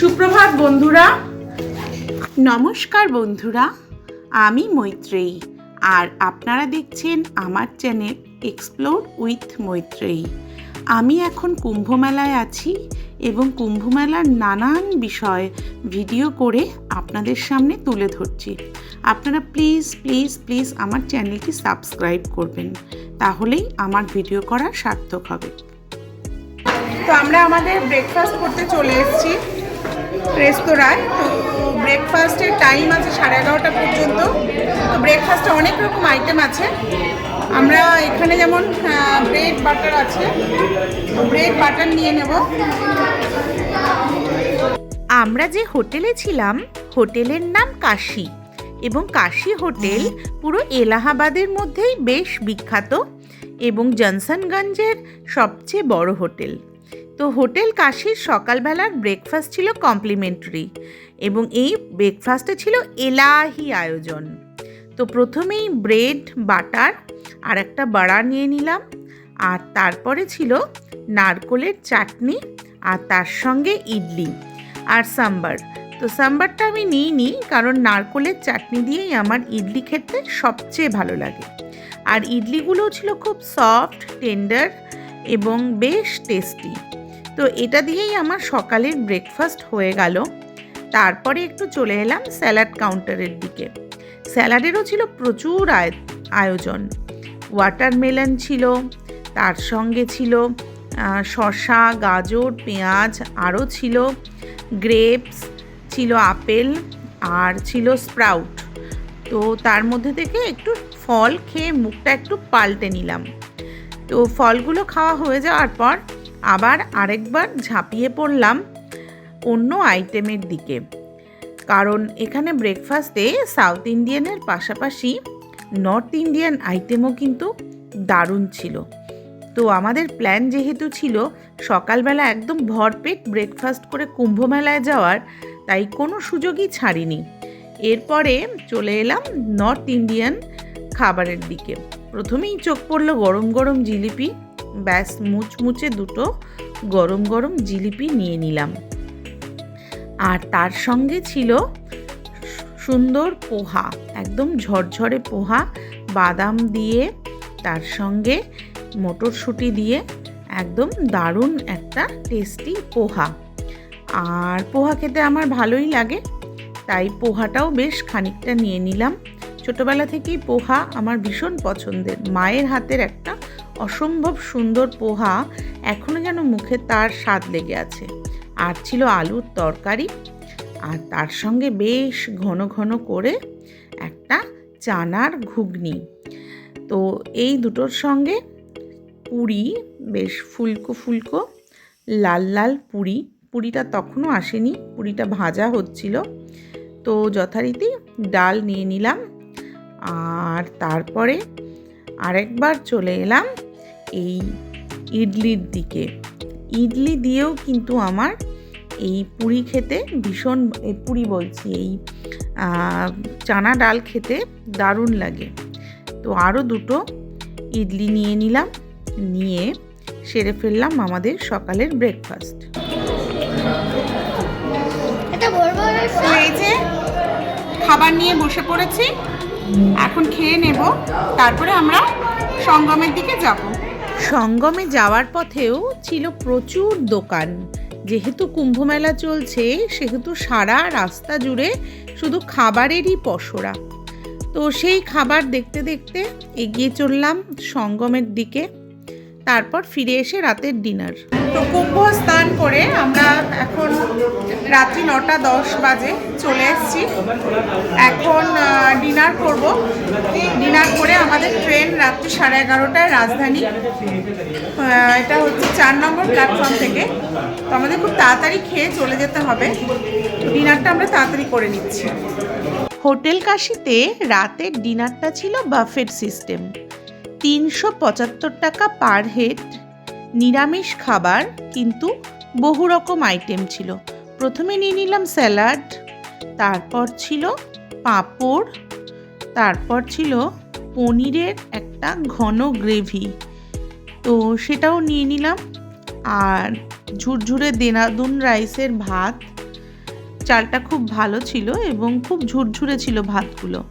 সুপ্রভাত বন্ধুরা। নমস্কার বন্ধুরা আমি মৈত্রেয়ী। আর আপনারা দেখছেন আমার চ্যানেল এক্সপ্লোর উইথ মৈত্রেয়ী। আমি এখন কুম্ভ মেলায় আছি এবং কুম্ভ মেলার নানান বিষয় ভিডিও করে আপনাদের সামনে তুলে ধরছি। আপনারা প্লিজ প্লিজ প্লিজ আমার চ্যানেলটি সাবস্ক্রাইব করবেন। তাহলেই আমার ভিডিও করা সার্থক হবে। তো আমরা আমাদের ব্রেকফাস্ট করতে চলে এসেছি। রেস্তোরাঁয়। তো ব্রেকফাস্টের টাইম আছে সাড়ে এগারোটা পর্যন্ত। তো ব্রেকফাস্টে অনেক রকম আইটেম আছে। আমরা এখানে যেমন ব্রেড বাটার আছে। তো ব্রেড বাটার নিয়ে নেব। আমরা যে হোটেলে ছিলাম, হোটেলের নাম কাশি। এবং কাশি হোটেল পুরো এলাহাবাদের মধ্যেই বেশ বিখ্যাত এবং জনসনগঞ্জের সবচেয়ে বড় হোটেল। তো হোটেল কাশির সকালবেলার ব্রেকফাস্ট ছিল কমপ্লিমেন্টারি এবং এই ব্রেকফাস্টে ছিল এলাহি আয়োজন। তো প্রথমেই ব্রেড বাটার আর একটা বাড়া নিয়ে নিলাম। আর তারপরে ছিল নারকোলের চাটনি আর তার সঙ্গে ইডলি আর সাম্বার। তো সাম্বারটা আমি নিই নিইনি কারণ নারকোলের চাটনি দিয়েই আমার ইডলি খেতে সবচেয়ে ভালো লাগে। আর ইডলিগুলোও ছিল খুব সফট টেন্ডার এবং বেশ টেস্টি তো এটা দিয়েই আমার সকালের ব্রেকফাস্ট হয়ে গেল। তারপরে একটু চলে এলাম স্যালাড কাউন্টারের দিকে। স্যালাডেরও ছিল প্রচুর আয়- আয়োজন। ওয়াটারমেলন ছিল, তার সঙ্গে ছিল শসা, গাজর, পেঁয়াজ আরও ছিল গ্রেপস ছিল আপেল আর ছিল স্প্রাউট তো তার মধ্যে থেকে একটু ফল খেয়ে মুখটা একটু পাল্টে নিলাম। তো ফলগুলো খাওয়া হয়ে যাওয়ার পর আবার আরেকবার ঝাঁপিয়ে পড়লাম অন্য আইটেমের দিকে। কারণ এখানে ব্রেকফাস্টে সাউথ ইন্ডিয়ানের পাশাপাশি নর্থ ইন্ডিয়ান আইটেমও কিন্তু দারুণ ছিল। তো আমাদের প্ল্যান যেহেতু ছিল, সকালবেলা একদম ভরপেট ব্রেকফাস্ট করে কুম্ভ মেলায় যাওয়ার, তাই কোনো সুযোগই ছাড়িনি। এরপরে চলে এলাম নর্থ ইন্ডিয়ান খাবারের দিকে। প্রথমেই চোখ পড়ল গরম গরম জিলিপি ব্যাস মুচমুচে দুটো গরম গরম জিলিপি নিয়ে নিলাম। আর তার সঙ্গে ছিল সুন্দর পোহা, একদম ঝরঝরে পোহা, বাদাম দিয়ে, তার সঙ্গে মটরশুঁটি দিয়ে, একদম দারুণ একটা টেস্টি পোহা। আর পোহা খেতে আমার ভালোই লাগে, তাই পোহাটাও বেশ খানিকটা নিয়ে নিলাম। ছোটোবেলা থেকেই পোহা আমার ভীষণ পছন্দের, মায়ের হাতের একটা অসম্ভব সুন্দর পোহা এখনও যেন মুখে তার স্বাদ লেগে আছে। আর ছিল আলুর তরকারি। আর তার সঙ্গে বেশ ঘন ঘন করে একটা চানার ঘুগনি। তো এই দুটোর সঙ্গে পুরি, বেশ ফুলকো ফুলকো, লাল লাল পুরি। পুরিটা তখনও আসেনি, পুরিটা ভাজা হচ্ছিল। তো যথারীতি ডাল নিয়ে নিলাম। আর তারপরে আরেকবার চলে এলাম এই ইডলির দিকে। ইডলি দিয়েও কিন্তু আমার এই পুরি খেতে ভীষণ পুরি বলছি এই চানা ডাল খেতে দারুণ লাগে। তো আরও দুটো ইডলি নিয়ে নিলাম নিয়ে সেরে ফেললাম আমাদের সকালের ব্রেকফাস্ট এই যে খাবার নিয়ে বসে পড়েছি এখন খেয়ে নেব তারপরে আমরা সঙ্গমের দিকে যাব। সঙ্গমে যাওয়ার পথেও ছিল প্রচুর দোকান। যেহেতু কুম্ভমেলা চলছে, সেহেতু সারা রাস্তা জুড়ে শুধু খাবারেরই পসরা। তো সেই খাবার দেখতে দেখতে এগিয়ে চললাম সঙ্গমের দিকে। তারপর ফিরে এসে রাতের ডিনার। তো কুম্ভ স্নান করে আমরা এখন রাত্রি নটা দশ বাজে চলে এসেছি। এখন ডিনার করব। ডিনার করে আমাদের ট্রেন রাত্রি সাড়ে এগারোটায় রাজধানী। এটা হচ্ছে চার নম্বর প্ল্যাটফর্ম থেকে। তো আমাদের খুব তাড়াতাড়ি খেয়ে চলে যেতে হবে। ডিনারটা আমরা তাড়াতাড়ি করে নিচ্ছি। হোটেল কাশিতে রাতের ডিনারটা ছিল বাফেট সিস্টেম। তিনশো পঁচাত্তর টাকা পার হেড, নিরামিষ খাবার কিন্তু বহু রকম আইটেম ছিল। প্রথমে নিয়ে নিলাম স্যালাড, তারপর ছিল পাঁপড়, তারপর ছিল পনিরের একটা ঘন গ্রেভি। তো সেটাও নিয়ে নিলাম। আর ঝুরঝুরে দেনাদুন রাইসের ভাত, চালটা খুব ভালো ছিল এবং খুব ঝুরঝুরে ছিল ভাতগুলো।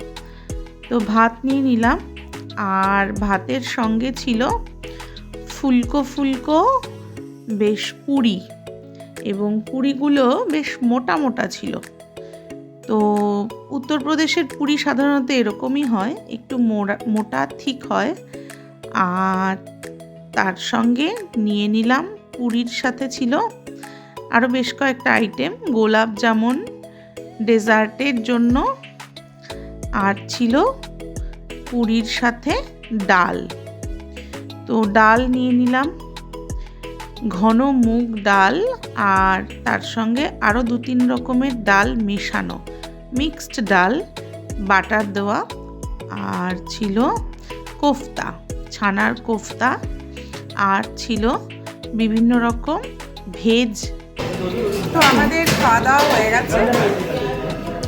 তো ভাত নিয়ে নিলাম। আর ভাতের সঙ্গে ছিল ফুলকো ফুলকো, বেশ পুরি এবং পুরিগুলো বেশ মোটা মোটা ছিল। তো উত্তরপ্রদেশের পুরি সাধারণত এরকমই হয়, একটু মোটা মোটা, ঠিক হয়। আর তার সঙ্গে নিয়ে নিলাম, পুরীর সাথে ছিল আরও বেশ কয়েকটা আইটেম গোলাপ জামুন ডেজার্টের জন্য। আর ছিল পুরীর সাথে ডাল। তো ডাল নিয়ে নিলাম। ঘন মুগ ডাল আর তার সঙ্গে আরও দু তিন রকমের ডাল মেশানো। মিক্সড ডাল, বাটার দেওয়া আর ছিল কোফতা, ছানার কোফতা আর ছিল বিভিন্ন রকম ভেজ। তো আমাদের খাওয়া দাওয়া হয়ে গেছে।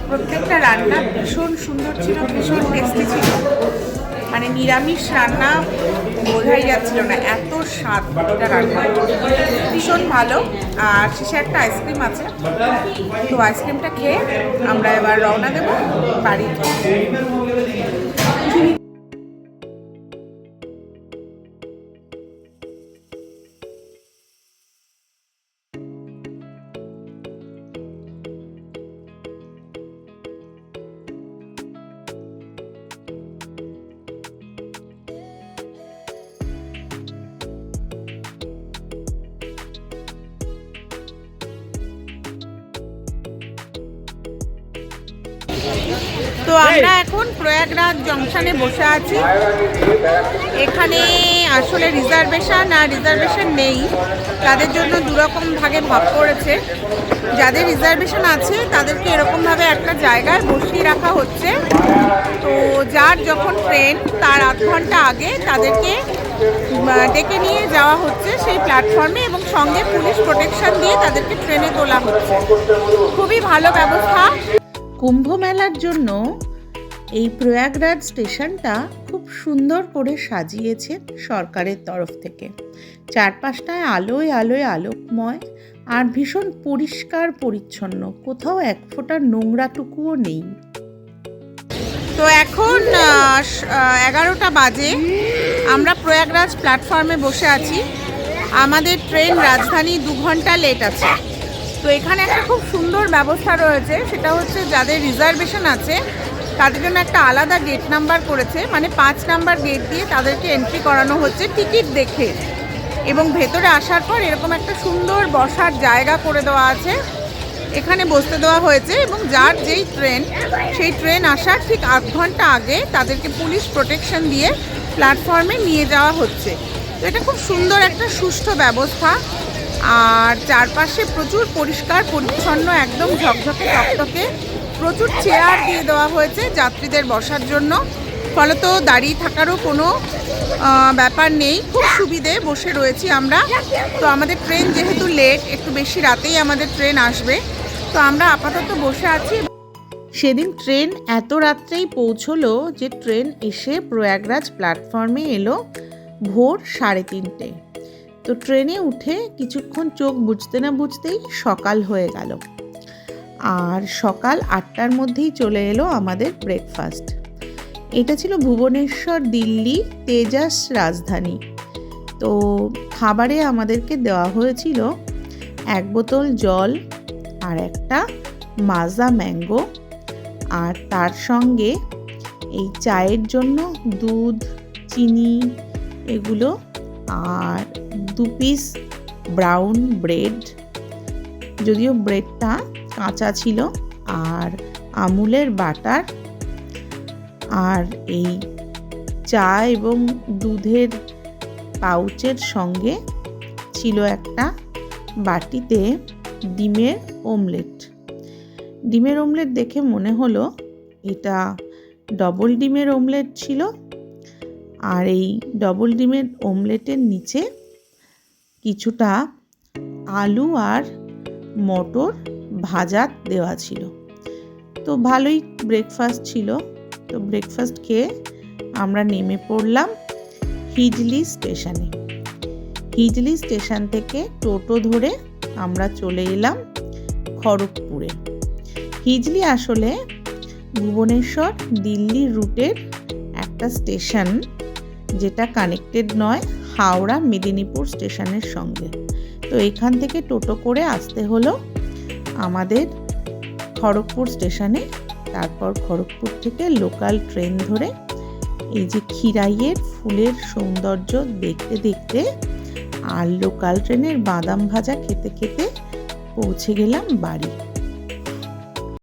প্রত্যেকটা রান্না ভীষণ সুন্দর ছিল, ভীষণ টেস্টি ছিল। মানে নিরামিষ রান্না বোঝাই যাচ্ছিল না, এত স্বাদ এটা রান্না। ভীষণ ভালো, আর শেষে একটা আইসক্রিম আছে। তো আইসক্রিমটা খেয়ে আমরা এবার রওনা দেবো বাড়ি তো আমরা এখন প্রয়াগরাজ জংশনে বসে আছি। এখানে আসলে রিজার্ভেশন আর রিজার্ভেশন নেই। তাদের জন্য দুরকম ভাগে ভাগ করেছে। যাদের রিজার্ভেশন আছে তাদেরকে এরকমভাবে একটা জায়গায় বসিয়ে রাখা হচ্ছে। তো যার যখন ট্রেন তার আধ ঘণ্টা আগে তাদেরকে ডেকে নিয়ে যাওয়া হচ্ছে সেই প্ল্যাটফর্মে এবং সঙ্গে পুলিশ প্রোটেকশন দিয়ে তাদেরকে ট্রেনে তোলা হচ্ছে। খুবই ভালো ব্যবস্থা। কুম্ভ মেলার জন্য এই প্রয়াগরাজ স্টেশনটা খুব সুন্দর করে সাজিয়েছে সরকারের তরফ থেকে। চারপাশটায় আলোয় আলোয় আলোকময় আর ভীষণ পরিষ্কার পরিচ্ছন্ন, কোথাও এক ফোঁটা নোংরাটুকুও নেই। তো এখন এগারোটা বাজে। আমরা প্রয়াগরাজ প্ল্যাটফর্মে বসে আছি। আমাদের ট্রেন রাজধানী দু ঘণ্টা লেট আছে। তো এখানে একটা খুব সুন্দর ব্যবস্থা রয়েছে, সেটা হচ্ছে যাদের রিজার্ভেশন আছে, তাদের জন্য একটা আলাদা গেট নাম্বার করেছে মানে পাঁচ নাম্বার গেট দিয়ে তাদেরকে এন্ট্রি করানো হচ্ছে টিকিট দেখে। এবং ভেতরে আসার পর এরকম একটা সুন্দর বসার জায়গা করে দেওয়া আছে, এখানে বসতে দেওয়া হয়েছে এবং যার যেই ট্রেন সেই ট্রেন আসার ঠিক আধ ঘণ্টা আগে তাদেরকে পুলিশ প্রোটেকশন দিয়ে প্ল্যাটফর্মে নিয়ে যাওয়া হচ্ছে। তো এটা খুব সুন্দর একটা সুষ্ঠু ব্যবস্থা। আর চারপাশে প্রচুর পরিষ্কার, পরিচ্ছন্ন, একদম ঝকঝকে, টকটকে প্রচুর চেয়ার দিয়ে দেওয়া হয়েছে যাত্রীদের বসার জন্য। ফলত দাঁড়িয়ে থাকারও কোনো ব্যাপার নেই। খুব সুবিধে বসে রয়েছি আমরা। তো আমাদের ট্রেন যেহেতু লেট একটু বেশি রাতেই আমাদের ট্রেন আসবে। তো আমরা আপাতত বসে আছি। সেদিন ট্রেন এত রাত্রেই পৌঁছলো যে ট্রেন এসে প্রয়াগরাজ প্ল্যাটফর্মে এলো ভোর সাড়ে তিনটে। তো ট্রেনে উঠে কিছুক্ষণ চোখ বুঝতে না বুঝতেই সকাল হয়ে গেল। আর সকাল আটটার মধ্যেই চলে এলো আমাদের ব্রেকফাস্ট এটা ছিল ভুবনেশ্বর, দিল্লি, তেজাস রাজধানী। তো খাবারে আমাদেরকে দেওয়া হয়েছিল এক বোতল জল আর একটা মাজা ম্যাঙ্গো। আর তার সঙ্গে এই চায়ের জন্য দুধ, চিনি এগুলো আর দু পিস ব্রাউন ব্রেড যদিও ব্রেডটা কাঁচা ছিল, আর আমুলের বাটার, আর এই চা এবং দুধের পাউচের সঙ্গে ছিল একটা বাটিতে ডিমের ওমলেট ডিমের ওমলেট দেখে মনে হলো এটা ডবল ডিমের ওমলেট ছিল, আর এই ডবল ডিমের ওমলেটের নিচে কিছুটা আলু আর মটর ভাজা দেওয়া ছিল। তো ভালোই ব্রেকফাস্ট ছিল। তো ব্রেকফাস্ট খেয়ে আমরা নেমে পড়লাম হিজলি স্টেশনে। হিজলি স্টেশন থেকে টোটো ধরে আমরা চলে এলাম খড়গপুরে। হিজলি আসলে ভুবনেশ্বর দিল্লি রুটের একটা স্টেশন যেটা কানেক্টেড নয় হাওড়া মেদিনীপুর স্টেশনের সঙ্গে। তো এখান থেকে টোটো করে আসতে হলো আমাদের খড়গপুর স্টেশনে। তারপর খড়গপুর থেকে লোকাল ট্রেন ধরে এই যে খিরাইয়ের ফুলের সৌন্দর্য দেখতে দেখতে আর লোকাল ট্রেনের বাদাম ভাজা খেতে খেতে পৌঁছে গেলাম বাড়ি।